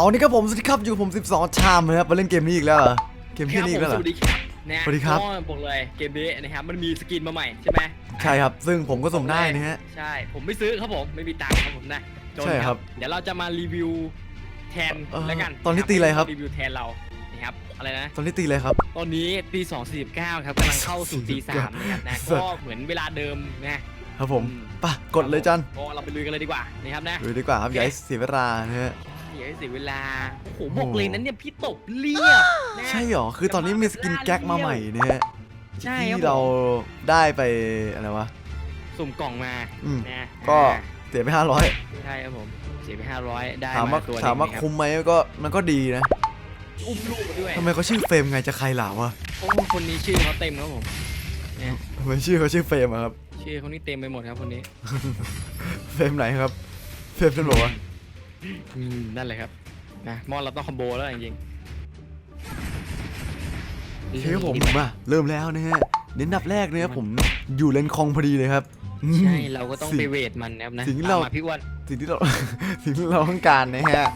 เอานี่ครับผมสวัสดีครับอยู่กับผม 12 ชามนะครับมาเล่นเกมนี้อีกแล้วเหรอเกมคที่รับนี่ผอีกมแล้วเหรสอวัสดีครับ นะสวัสดีครับก็บอกเลยเกมนี้นะครับมันมีสกินมาใหม่ใช่ไหมใช่ครับ ซึ่งผมก็ส่งได้นะฮะ ใช่ ผมไม่ซื้อครับผมไม่มีตังค์ครับผมนะจนใช่ครับเดี๋ยวเราจะมารีวิวแทนเออแล้วกันตอนนี้ตีอะไรครับ รีวิวแทนเรานะครับอะไรนะตอนนี้ตีเลยครับ ตอนนี้ตี2 49ครับกำลังเข้าสู่ตีสามนะครับนะสัตว์ก็เหมือนเวลาเดิมนะครับผมไป่ะกดเลยจันก็เราไปลุยกันเลยดีกว่านะครับนะ ดูดีกว่าครับอย่าให้เสียเวลานะฮะ อย่าให้เสียเวลาโอ้โหโอ้บอกเลยนั้นเนี่ยพี่ตบเรียบนะ ใช่เหรอ คือตอนนี้มีสกินแก๊กมาใหม่นะฮะใช่ครับ ที่เราได้ไปอะไรวะ สุ่มกล่องมาอืม นะก็ อ่าเสียไปห้าร้อยใช่ครับผมเสียไปห้าร้อยได้ถามว่าตัวหนึ่งถามว่านะครับคุ้มไหมก็มันก็ดีนะอุ้มลูกมาด้วยทำไมเขาชื่อเฟรมไงจะใครหล่าวะโอ้คนนี้ชื่อเขาเต็มครับผมเนี่ยทำไมชื่อเขาชื่อเฟรมอะครับ ชื่อเขานี่เต็มไปหมดครับคนนี้ เฟรมไหนครับ เฟรมฉันบอกว่า อืมนั่นเลยครับนะมอนเราต้องคอมโบแล้วจริงโอเคครับผมมาเริ่มแล้วนะฮะเน้นดับแรกเนี่ยผมอยู่เลนคลองพอดีเลยครับอืมใช่เราก็ต้องสิ่ไปเวทมันนะครับนะสิ่งที่เราตมมาพี่อ้วันสิ่งที่เราสิ่งที่เราต้องการนะฮะ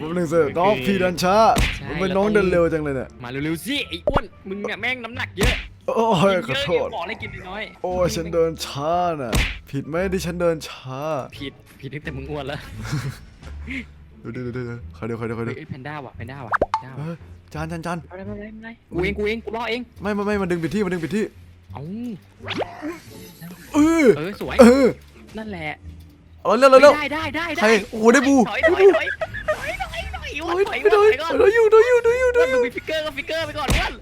วันหนึ่งเสร็จน้องพีดันช้าใช่มันเป็นน้องเดินเร็วจังเลยเนี่ยมาเร็วๆสิไอ้อ้วนมึงเนี่ยแม่งน้ำหนักเยอะโอ้ยขกิอนเยอะโทษกินบอกเลยกินน้อยโอ้ยฉันเดินช้าน่ะ ผิดไหมที่ฉันเดินช้า ผิดผิดตั้งแต่มึงอ้วนแล้ว ดูดูดูดูขอเดี๋ยวขอเดี๋ยวขอเฮ้เดี๋ยวยแพนด้าว่ะแพนด้าว่ะแพนด้าเฮ้ว่ะยจานจานจานเอาได้ไม่เป็นไรไม่เป็นไรกูเองกูเองกูรอเอง ไม่ไม่ไม่มันดึงไปที่มันดึงไปที่เอ้าเออเออสวย เออนั่นแหละเอาเร็วเร็วเร็ว ได้ได้ได้ใครโอ้โหได้บูถอยถอยถอยถอยถอยถอยโอ้ยถอยไม่โดนถอยก่อนโดนอยู่โดนอยู่โดนอยู่โดเพื่อนนอมึยู่งมีฟิกเกอร์ก็ฟิกเกอร์ไปก่อนเพื่อน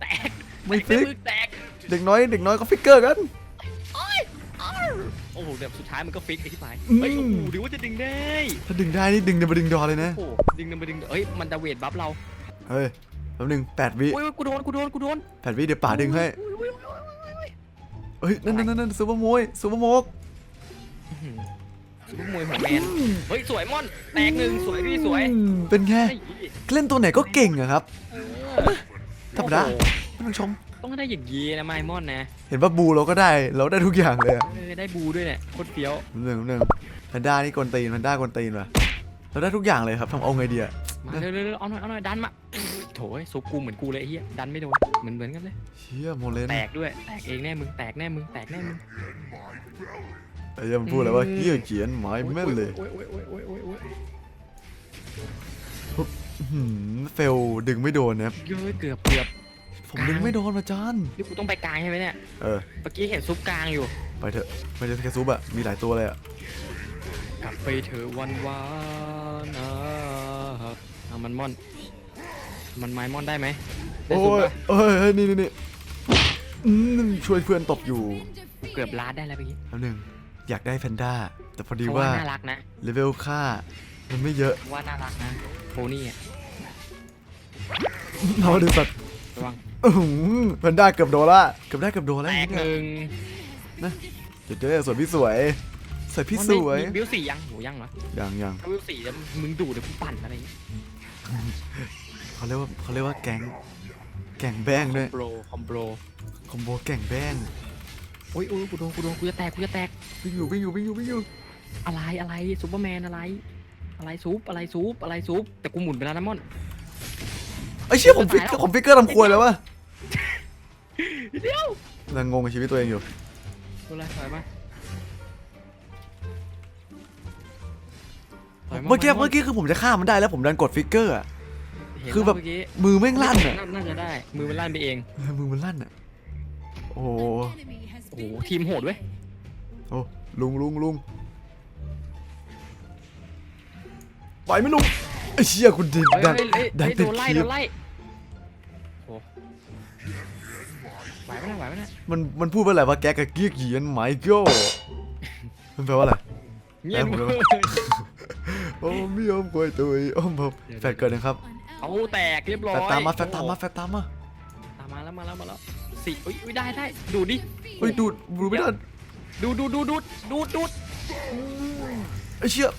แตกไม่แตกฟิกมือแตกเด็กน้อยเด็กน้อยก็ฟิกเกอร์กัน โอ้โหแบบสุดท้ายมันก็ฟิกไอ้ที่ไปอืมเฮ้ยโอ้โหดูว่าจะดึงได้ถ้าดึงได้นี่ดึงเดมาดึงดอเลยนะ โอ้โหดึงดึงไปดึงเอ้ยมันจะเวทบัฟเราเฮ้ยแป๊บหนึงแปดวิโอ้ยกูโดนกูโดนกูโดนแปดวิเดี๋ยวป่าดึงให้อุ้ยอุ้ยอุ้ยอุ้ยเฮ้ยนั่นนั่นนั่นซูเปอร์โมยซูเปอร์โมกอื้อหือซุปเปอร์มวยหัวแมนเฮ้ยสวยม่อนแตกหนึ่งสวยพี่สวยอืมเป็นไงไอ้เล่นตัวไหนก็เก่งอะครับเออธรรมดาโอ้โหไม่ต้องชม ต้องได้อย่างยีนะไมมอนนะเห็นว่าบูเราก็ได้เราได้ทุกอย่างเลยอะเออได้บูด้วยเนี่ยโคตรเฟี้ยวหนึ่งหนึ่งแพนด้านี่กวนตีนแพนด้ากวนตีนว่ะเราได้ทุกอย่างเลยครับทำเอาไงดีอะมาเร็วเร็วเร็วเอาหน่อยเอาหน่อยดันมาโถ่ซุปกูเหมือนกูเลยไอ้เหี้ยดันไม่โดนเหมือนเหมือนกันเลย เชี่ยโมเลนแตกด้วยแตกเองแน่มึงแตกแน่มึงแตกแน่มึง ไอ้เหี้ยังพูดเลยว่าเฮียเขียนหมายแม่นเลยโอ้ยโอ้ยโอ้ยโอ้ยโอ้ยโอ้ยอื้อหือเฟลดึงไม่โดนนะครับเยอะเกือบเกือบ ผมดึงไม่โดนมาจานนี่กูต้องไปกลางใช่ไหมเนี่ย เออ เมื่อกี้เห็นซุปกลางอยู่ ไปเถอะไม่ใช่แค่ซุปอะมีหลายตัวเลยอะกลับไปเถอะวันวานอะเอามันม่อน มันไม้ม่อนได้ไหมได้โอ้ซุปยปะเอ้ยเฮ้ยนี่นี่นี่อืมช่วยเพื่อนตบอยู่เกือบล้านได้แล้วเมื่อกี้แล้วหนึ่งอยากได้แพนด้า แต่พอดีเพราะว่าว่าน่ารักนะเลเวลค่า มันไม่เยอะ ว่าน่ารักนะโพนี่อะเราดูสัตว์ ระวังอื้อหือแพนด้าเกือบโดนละเกือบได้เกือบโดนแล้วแตอย่างกเงี้หยนึ่งเดี๋ยวเจอสวยพี่สวยสวยพี่สวยมันได้บิวสี่ยังโหยังเหรอยังยังถ้าบิวสี่แล้วมึงดูเดี๋ยวกูปั่นอะไรอย่างงี้เขาเรียกว่าเขาเรียกว่าแก๊งแก่งแบงด้วยโปรคอมโบรคอมโบแก่งแบงโอ้ยโอ้ยกูโดนกูโดนกูจะแตกกูจะแตกวิ่งอยู่วิ่งอยู่วิ่งอยู่วิ่งอยู่อะไรอะไรซูเปอร์แมนอะไร อะไรซุปอะไรซุปอะไรซุปแต่กูหมุนไปแล้วนะม่อน ไอ้เชี่ยผมฟิกผมฟิกเกอร์ทำครัวแล้ววะเดี๋ยวกำลังงงกับชีวิตตัวเองอยู่ตัวอะไรถอยมาถยาเมื่อกี้ถยาเมื่อกี้คือผมจะฆ่ามันได้แล้วผมดันกดฟิกเกอร์อะเห็นคือแบบเมื่กี้มือแม่งลั่นอะน่าจะได้ มือมันลั่นไปเอง เออมือมันลั่นอะโอ้โหโอ้โหทีมโหดเว้ย โอ้ลุงลุงลุงไหวไหมลุง ไอ้เชี่ยคุณดิเฮ้ยดันเฮ้ยเฮ้ยดันเฮ้ยติโดดนไล่คีโดบนไล่โอ้ไหวไหมเนี่ยไหวไหมเนี่ยมันมันพูดว่าอะไรวะแกกับเกียกเหยียนไมเคิลมันแปลว่าอะไร เงียบผมเลเลยยโอ้ไม่ยอมควยตัวโอ้ผมแฟดเกิดนะครับเอาแตกเรียบร้อแฟยดตามมาแฟดตามมาแฟดตามมาตามมาแล้วมาแล้วมาแล้วสี่อุ้ยอุ้ยได้ได้ดูดิ เฮ้ยดูดดูไม่ได้ดูดูดูดูดูดูดไอ้เชี่ย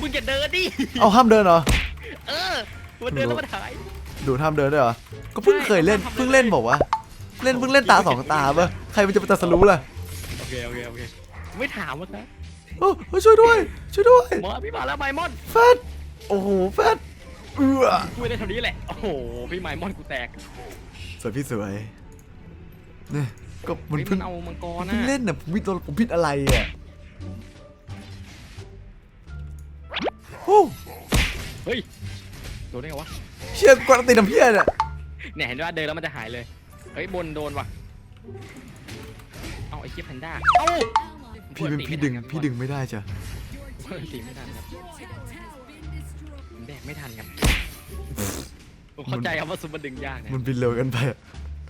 มึงอย่าเดินดิ เอาห้ามเดินเหรอ เออมาเดินแล้วมาถ่าย ดูดห้ามเดินด้วยเหรอ ก็เพิ่งเคยเล่น ใช่ เพิ่งเล่นบอกว่าเล่นเพิ่งเล่นตาสองตาปะใครมันจะไปตัดสรู้ล่ะโอเคโอเคโอเคไม่ถามว่าครับโอ้เฮ้ยช่วยด้วย ช่วยด้วยหมอพี่มาแล้วไมมอนแฟดโอ้โหแฟดเอื้อกูไม่ได้เท่านี้แหละ โอ้โห พี่ไมมอนกูแตกสวยพี่สวยเนี่ยก็มันเฮ้ยเพิ่มังนเอามังกรเพิ่งนะเล่นน่ะผมผิดตัวผมผิดอะไรอะโอ้เฮ้ยโด นได้ไงวะ เชี่ยกวนตีน้ำเพี้ยน่ะเนี่ยเห็นว่าเดินแล้วมันจะหายเลย เฮ้ยบนโดนว่ะ เอาไอ้เจี๊ยบแพนด้า เอ้าพี่เป็นพี่ดึงพี่ดึงไม่ได้จ้ะเฮ้ยตีไม่ทันครับผมแดกไม่ทันครับผมเข้าใจครับว่าซุปมันดึงยากนะมันบินเร็วเกันไป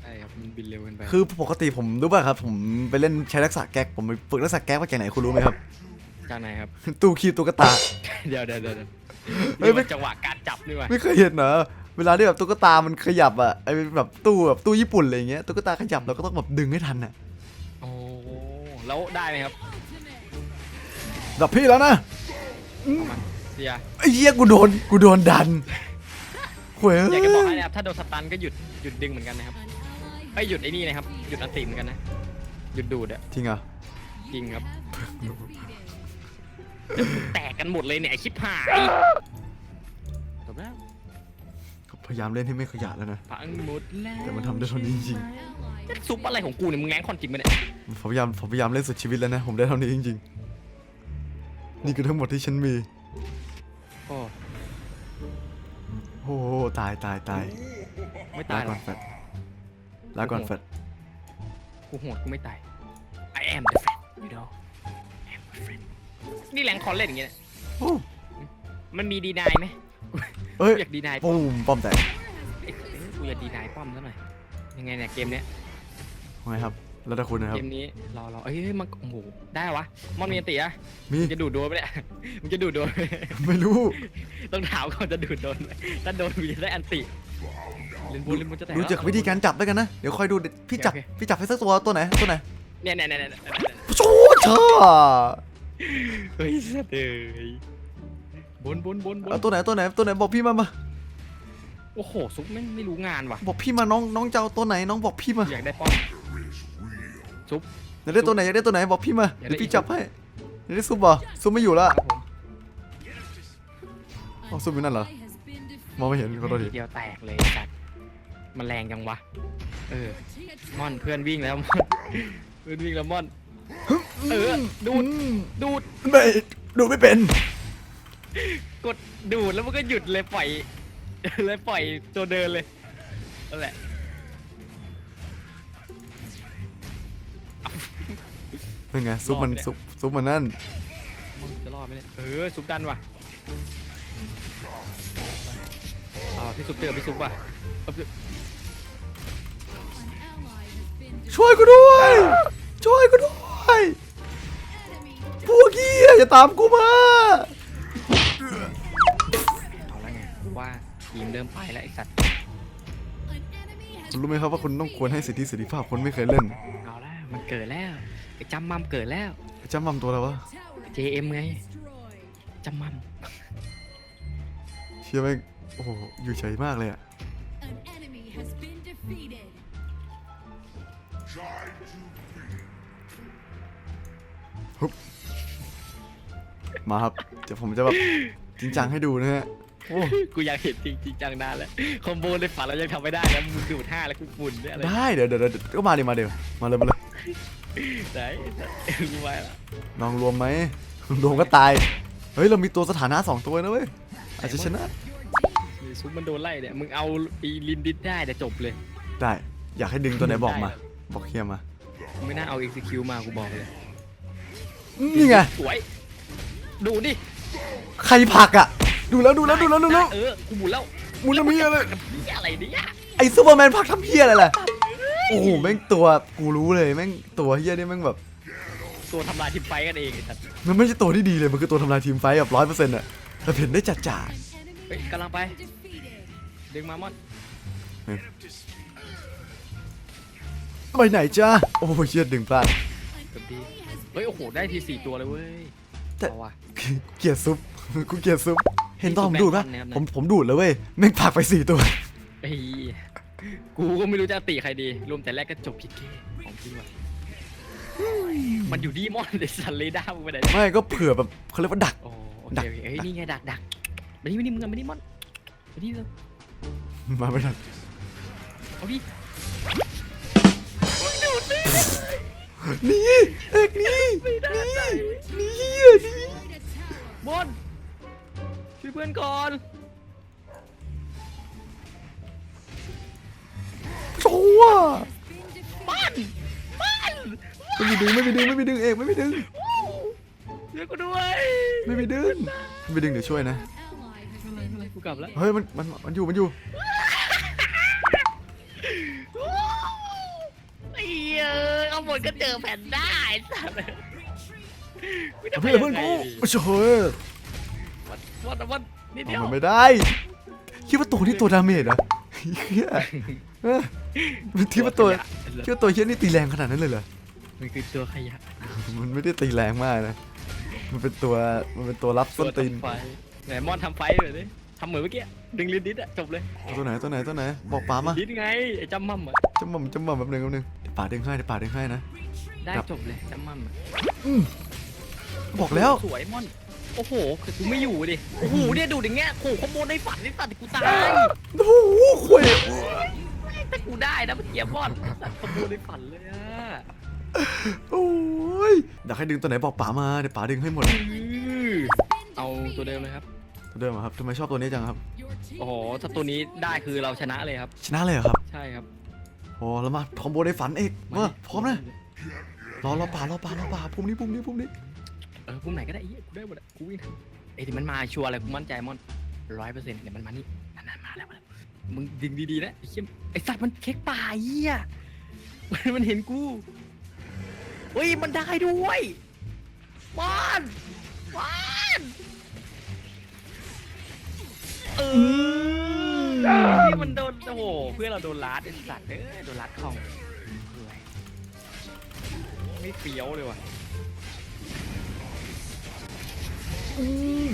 ใช่ครับมันบินเร็วเกินไปคือปกติผมรู้ป่ะครับ ผมไปเล่นใช้ทักษะแก๊กผมไปฝึกทักษะแก๊กมาจากไหนคุณรู้ไหมครับ จากไหนครับ ตู้คีบตุ๊กตา เดี๋ยวเดี๋ยวเดี๋ยว เดี๋ยวเฮ้ยไม่นี่มันจังหวะการจับนี่ว่ะไม่เคยเห็นเหรอเวลาที่แบบตุ๊กตามันขยับอะไอ้แบบตู้แบบตู้ญี่ปุ่นอะไรอย่างเงี้ยตุ๊กตาขยับเราก็ต้องแบบดึงให้ทันอะโอ้แล้วได้ไหมครับดับพี่แล้วนะเอามันเสียไอ้เหี้ยกูโดนกูโดนดันโว้ยอยากจะบอกให้นะครับถ้าโดนสตันก็หยุดหยุดดึงเหมือนกันนะครับไอ้ยหยุดไอ้นี่นะครับหยุดอันติเหมือนกันนะหยุดดูดอะจริงเหรอะจริงครับ แตกกันหมดเลยเนี่ยไอ้ชิบหายจบแล้วพยายามเล่นให้ไม่ขยะแล้วนะ พังหมดแล้วแต่มันทำได้เท่านี้จริง ซุปอะไรของกูเนี่ยมึงแง้งคอนจริงปะเนี่ยผมพยายามผมพยายามเล่นสุดชีวิตแล้วนะ ผมได้เท่านี้จริงๆ นี่คือทั้งหมดที่ฉันมี โอ้โอ้โหตายตายตายไม่ลาตายหรก่ออกนแฟดลาก่อนแฟดกูโหดกูไม่ตาย I am the friend you know นี่แรงคอนเล่นอย่างเงี้ยโอ้มันมีดีนายไหมเอ้ยกูอยากดีนายปุ้มป้อมแตกเอ้ยกูอยากดีนายป้อมซะหน่อยยังไงเนี่ยเกมเนี้ยว่าไงครับ แล้วแต่คุณนะครับ เกมนี้รอรอเอ้ยเฮ้ยมันโอ้โหได้วะมอนมีอันติอะมีมึงจะดูดโดนไหมเนี่ยมึงจะดูดโดนไหมไม่รู้ ต้องถามก่อนจะดูดโดนไหมถ้าโดนมีจะได้อันติเล่นบูเล่นบูจะแตก ดูจากวิธีการจับแล้วกันนะ เดี๋ยวคอยดูพี่จับโอเค พี่จับให้สักตัวตัวไหนตัวไหนเนี่ยเนี่ยเนี่ยเนี่ยเนี่ยโชูเธอ เฮ้ยเสยเอ้ยบนบนบนบนเอาตัวไหนตัวไหนตัวไหนบอกพี่มามาโอ้โหซุปไม่งไม่รู้งานว่ะ บอกพี่มาน้องน้องจะเอาตัวไหนน้องบอกพี่มาอยากได้ป้อมอยากได้ตัวไหนอยากได้ตัวไหนบอกพี่มาอยากได้ เดี๋ยวพี่จับให้อยากได้ซุปเหรอซุปไม่อยู่ละครับผมเอาซุปอยู่นั่นเหรอมองไม่เห็นขอโทษทีทีเดียวแตกเลยจัดมันแรงจังวะ เออ ม่อนเพื่อนวิ่งแล้วม่อนเพื่อนวิ่งแล้วม่อน เออดูดอืมดูด ไม่ดูไม่เป็น กดดูดแล้วมันก็หยุดเลยปล่อย เลยปล่อยตัวเดินเลยนั่นแหละเป็นไงซุปมันรอดเนี่ยซุปซุปมันนั่นมันจะรอดไหมเนี่ยเออซุปดันว่ะอ่าพี่ซุปเจอพี่ซุปว่ะเอาพี่ An ally has been ช่วยกูด้วย ช่วยกูด้วย ตามกูมา เอาละไงกูว่าทีมเริ่มไปแล้วไอ้สัตว์ an enemy has คุณรู้ไหมครับว่าคุณต้องควรให้สิทธิเสรีภาพคนไม่เคยเล่นเอาละมันเกิดแล้วไอ้จำมัมเกิดแล้วจำมัมตัวแล้ววะ tower JM ไง destroyed. จำมัมเชื่อไหมงโอ้โหอยู่เฉยมากเลยอะ An enemy has been defeated. มาครับ เดี๋ยวผมจะแบบจริงจังให้ดูนะฮะโอ้กูอยากเห็นจริงจริงจังนานแล้วคอมโบในฝันเรายังทำไม่ได้แล้วมึงดูดห้าแล้วกูฝุ่นด้วยอะไรได้เดี๋ยวเดี๋ยวเดี๋ยวก็มาเดี๋ยวมาเดี๋ยวมาเลยมาเลยได้กูไปแล้วลองรวมไหมรวมก็ตาย เฮ้ยเรามีตัวสถานะสองตัวนะเว้ยอาจจะชนะนี่ซุปมันโดนไล่เนี่ยมึงเอาปีลินดิสได้แต่จบเลย ได้อยากให้ดึงตัวไหนบอกมา บอกเฮียมามึงไม่น่าเอา execute มากูบอกเลย นี่ไงสวย ดูดิใครผลักอะ ดูแล้วดูแล้วดูแล้วดูแล้วเออกูหมุนแล้วมูลมีอะไรกับพี่อะไรเนี่ยไอ้ซูเปอร์แมนผลักทำเฮียอะไรล่ะโอ้โหแม่งตัวกูรู้เลยแม่งตัวเฮียนี่แม่งแบบตัวทำลายทีมไฟกันเองไอ้สัตว์มันไม่ใช่ตัวที่ดีเลยมันคือตัวทำลายทีมไฟท์แบบร้อยเปอร์เซ็นต์อะแต่เห็นได้จัดจ่า An enemy เฮ้ยกำลังไป defeated. ดึงมามอนไปไหนจ้าโอ้โหเชียดึงพลาดเกือบดีเฮ้ยโอ้โหได้ทีสี่ตัวเลยเว้ย แต่ เอาว่ะ เกลียดซุป กูเกลียดซุป เห็นตอนผมดูดปะซุปแบงค์พันนะครับ ผมผมดูดเลยเว้ยแม่งผลักไปสี่ตัว ไอ้เหี้ยกูก็ไม่รู้จะติใครดีรวมแต่แรกก็จบพี่เก้ของจริงว่ะมันอยู่ดีมอนเดซันเรด้ามึงไปไหนไม่ก็เผื่อแบบเขาเรียกว่าดัก โอ้โอดัเคกโอเคเฮ้ยนี่ไงดักดักมานี่มานี่มึงอะมานี่มอนเอาดิมาไม่ทันเอาดิ หนี่เอกหนี่ไม่ได้ใจหนี่เฮียหนี่ Great attack. บนช่วยเพื่อนก่อนโชว์อะ Been defeated. ไม่มีดึงไม่มีดึงไม่มีดึงเอกไม่มีดึงช่วยกูด้วยไม่มีดึงไม่มีดึงเดี๋ยวช่วยนะ Ally has been กูกลับแล้ว เฮ้ยมันมันมันอยู่มันอยู่ เอาหมดก็เจอแผ่นได้สัตว์ไม่ต้องเพื่อนเพื่อนกูโอ้โหวัดวัดวัดนิดเดียวมันไม่ได้ คิดว่าตัวนี้ตัวดาเมจเหรอเฮียเออมันคิดว่าตัวคิดว่าตัวเฮียนี่ตีแรงขนาดนั้นเลยเหรอมันคือตัวขยะ มันไม่ได้ตีแรงมากนะ มันเป็นตัว มันเป็นตัวรับส้นตีนทำไฟไหนมอนทำไฟเลยดิ ทำเหมือนเมื่อกี้ดึงลิ้นดิดอะจบเลยตัวไหนตัวไหนตัวไหน บอกป๋ามาดิดไงไอ้จำมั่มอะจำหม่ำจำหม่ำแบบหนึงแบบหนึงเดี๋ยวป๋าดึงให้เดี๋ยวป๋าดึงให้นะ ได้ครับ จบเลยจำมั่มอะบอกแล้ว สวยมอนโอ้โหแต่กูไม่อยู่ดิโอ้โหเนี่ยดูอย่างเงี้ยโอ้โหขโมยในฝันในสัตว์กูตายโอ้โหคุยถ้ากูได้นะเมื่อกี้มอนสัตว์ขโมยในฝันเลยอะโอ้ยอยากให้ดึงตัวไหนบอกป๋ามาเดี๋ยวป๋าดึงให้หมด อื้อเอาตัวเดิมเลยครับตัว เดิมเหรอครับทำไมชอบตัวนี้จังครับ Your team โอ้โหถ้าตัวนี้ได้คือเราชนะเลยครับ ชนะเลยเหรอครับใช่ครับโอ้แล้วมาคอมโบในฝันเอกมาพร้อมนะรอรอป๋ารอป๋ารอป๋าพุ่มนี้พุ่มนี้พุ่มนี้เออพุ่มไหนก็ได้ไอ้เหี้ยกูได้หมดอะกูวิ่งทันเอ้ยที่มันมาชัวร์เลยกูมั่นใจมอนร้อยเปอร์เซ็นต์เนี่ยมันมานี่นานๆมาแล้วมาแล้วมึงดึงดีๆนะไอ้เหี้ยไอ้สัตว์มันเช็คป่าไอ้เหี้ยมันมันเห็นกูเฮ้ยมันได้ด้วยมอนมอน เออที่มันโดนโอ้โหเพื่อนเราโดนลัดไอ้สัตว์เอ้ยโดนลัดของไม่เฟี้ยวเลยว่ะ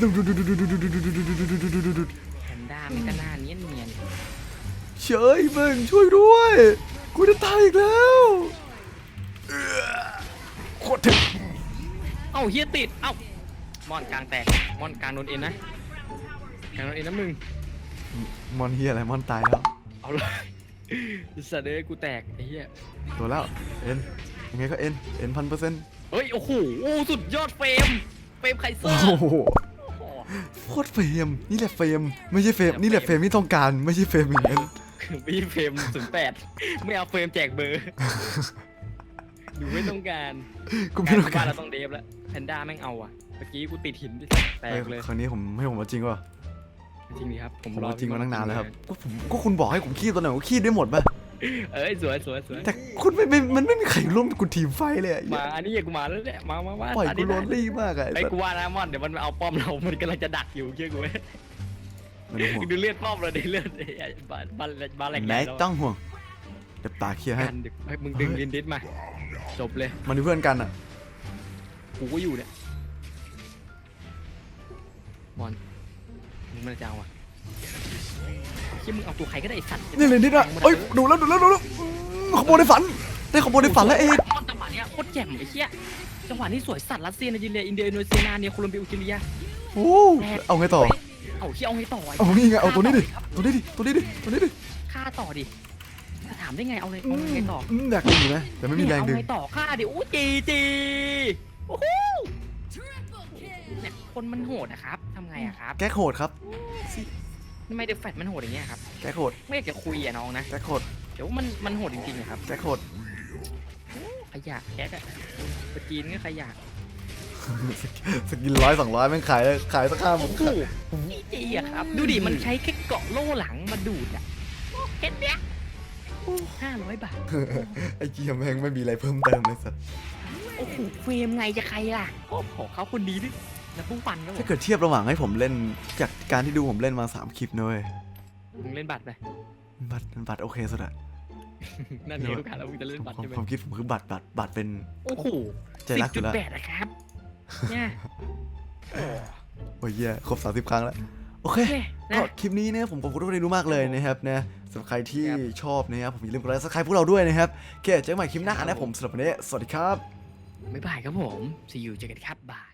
ดูดูดูดูดูดูดูดูดูดูดูดูดูดูแพนด้ามันก็หน้าเนียนเนียนเฉยมึงช่วยด้วยกูจะตายอีกแล้วเอื้อโคตรถึงเอ้าเฮียติดเอ้ามอนกลางแตกมอนกลางโดนเอ็นนะ กลางโดนเอ็นนะมึง มอนเฮียอะไรมอนตายแล้วเอาเลยสัตว์เอ้ยกูแตกไอ้เหี้ย ตัวแล้วเอ็นยังไงก็เอ็นเอ็นพันเปอร์เซ็นต์เฮ้ย โอ้โหโอ้สุดยอดเฟรม เฟรมไคเซอโอ้ร์โหโอ้โหโคตรเฟรมนี่แหละเฟรมไม่ใช่เฟรมนี่แหละเฟรมที่ต้องการไม่ใช่เฟรมอย่างนั้นพี่เฟรมศูนย์แปดไม่เอาเฟรมแจกเบอร์ดูไม่ต้องการกูไม่ต้องการเราต้องเดฟแล้วแพนด้าแม่งเอาอะ เมื่อกี้กูติดหินที่แตกเลย ครั้งนี้ผมให้ผมมาจริงป่ะ จริงดิครับ ผมผมรอมาจริงมาตั้งนานแล้วครับพี่ก็ผมก็คุณบอกให้ผมขี้ตัวไหนผมขี้ได้หมดป่ะเอ้ยสวยสวยสวยแต่คุณไม่ไม่มันไม่มีใครร่วมกูทีมไฟเลยอะมาอันนี้อยากมาแล้วเนี่ยมามามาปล่อยอันกูนี้โรได้นลี่มากอะไอ้ไอ้กูว่านะมอนเดี๋ยวมันมาเอาป้อมเรา มันกำลังจะดักอยู่เชื่อกูไหมไม่ต้องห่วงดูเลือดป้อมเราดิเลือดไอ้บ้านบ้านบ้านแหลกแม็กต้องห่วงเดี๋ยวปาเคลียร์ให้กันดึกให้มึงดึงลินดิสมา จบเลย มันเป็นเพื่อนกันอะกูก็อยู่เนี่ยมอน มึงมันจะเอาอะที่มึงเอาตัวใครก็ได้ไอ้สัตว์นี่เลยนิดอะเอ้ยดูแล้วดูแล้วดูแล้วอืมขโมยในฝันได้ขโมยในฝันแล้วเอกมอนจังหวะเนี้ยโคตรแจ่มไอ้เหี้ยจังหวะนี้สวยสัตว์รัสเซียไนจีเรียอินเดียอินโดนีเซียนาเนียโคลอมเบียอุจิเลียโอ้เอาไงต่อเอาเชี่ยเอาไงต่อเอานี่ไงเอาตัวนี้ดิตัวนี้ดิตัวนี้ดิตัวนี้ดิฆ่าต่อดิจะถามได้ไงเอาไงเอาไงต่ออืมอยากดึงอยู่นะแต่ไม่มีแรงดึง เอาไงต่อฆ่าดิโอ้จีจีโอ้โห คนมันโหดนะครับทำไงอะครับแก๊กโหดครับ ทำไมเดอะแฟตมันโหดอย่างเงี้ยครับแก๊กโหด ไม่อยากจะคุยอะน้องนะแก๊กโหด เดี๋ยวมันมันโหดจริงๆอะครับ แก๊กโหด ขยะแก๊กอะไปจีนก็ขยะสกินร้อยสองร้อยแม่งขายขายสักห้าหมโอ้ดโหจีจีอะครับ ดูดิมันใช้แค่เกาะโล่หลังมาดูดอะแค่เนี้ยห้าร้อยบาท ไอ้เกียแม่งไม่มีอะไรเพิ่มเติมเลยสัสโอ้โหเฟรมไงจะใครล่ะก็ขอเขาคนดีดิ แล้วผู้ฟันครับผถ้ามเกิดเทียบระหว่างให้ผมเล่นจากการที่ดูผมเล่นมาสามคลิปนะเว้ยมึงเล่นบัตรไป บัตรบัตรโอเคสุดอะนั่นเองลูกค้าแล้วมึงจะเล่นบัตรความใช่ไหมความคิดผมคือบัตรบัตรบัตรเป็นโอ้โหใจสิรักบอจุยู่ดแล้วแปดนะครับเนี่ยโอ้โอ้ยเหี้ยครบสามสิบครั้งแล้ว โอเคโอเคก็นะคลิปนี้เนี่ยผมขอบคุณทุกคนที่ดูมากเลยนะครับนะสำหรับใครที่ครับ ชอบนะครับผมอย่าลืมกดไลค์ซับสไครต์พวกเราด้วยนะครับโอเคเจอกันใหม่คลิปหน้านะผมสำหรับวันนี้สวัสดีครับบ๊ายบายครับผม see you เจอกันครับบาย